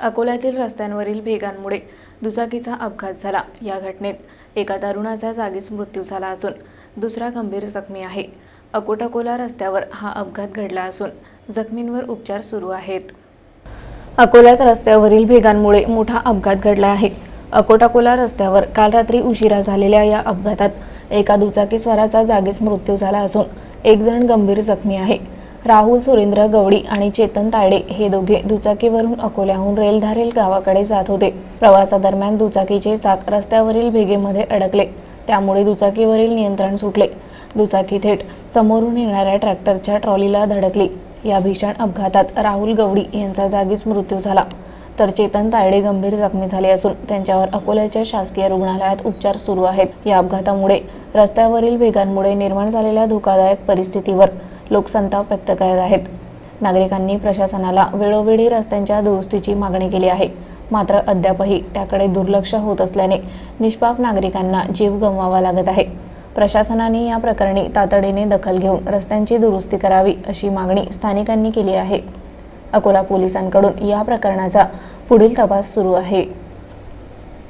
अकोल्यातील रस्त्यांवरील भेगांमुळे दुचाकीचा अपघात झाला. या घटनेत एका तरुणाचा जागीच मृत्यू झाला असून दुसरा गंभीर जखमी आहे. अकोटाकोला रस्त्यावर हा अपघात घडला असून जखमींवर उपचार सुरू आहेत. अकोल्यात रस्त्यावरील भेगांमुळे मोठा अपघात घडला आहे. अकोटाकोला रस्त्यावर काल रात्री उशिरा झालेल्या या अपघातात एका दुचाकीस्वाराचा जागीच मृत्यू झाला असून एक जण गंभीर जखमी आहे. राहुल सुरेंद्र गवडी आणि चेतन तायडे हे दोघे दुचाकीवरून अकोल्याहून रेलधारेल गावाकडे जात होते. प्रवासादरम्यान दुचाकीचे चाक रस्त्यावरील भेगेमध्ये अडकले. त्यामुळे दुचाकीवरील नियंत्रण सुटले. दुचाकी थेट समोरून येणाऱ्या ट्रॅक्टरच्या ट्रॉलीला धडकली. या भीषण अपघातात राहुल गवडी यांचा जागीच मृत्यू झाला. तर चेतन तायडे गंभीर जखमी झाले असून त्यांच्यावर अकोल्याच्या शासकीय रुग्णालयात उपचार सुरू आहेत. या अपघातामुळे रस्त्यावरील भेगांमुळे निर्माण झालेल्या धोकादायक परिस्थितीवर लोक संताप व्यक्त करत आहेत. नागरिकांनी प्रशासनाला वेळोवेळी रस्त्यांच्या दुरुस्तीची मागणी केली आहे. मात्र अद्यापही त्याकडे दुर्लक्ष होत असल्याने निष्पाप नागरिकांना जीव गमवावा लागत आहे. प्रशासनाने या प्रकरणी तातडीने दखल घेऊन रस्त्यांची दुरुस्ती करावी अशी मागणी स्थानिकांनी केली आहे. अकोला पोलिसांकडून या प्रकरणाचा पुढील तपास सुरू आहे.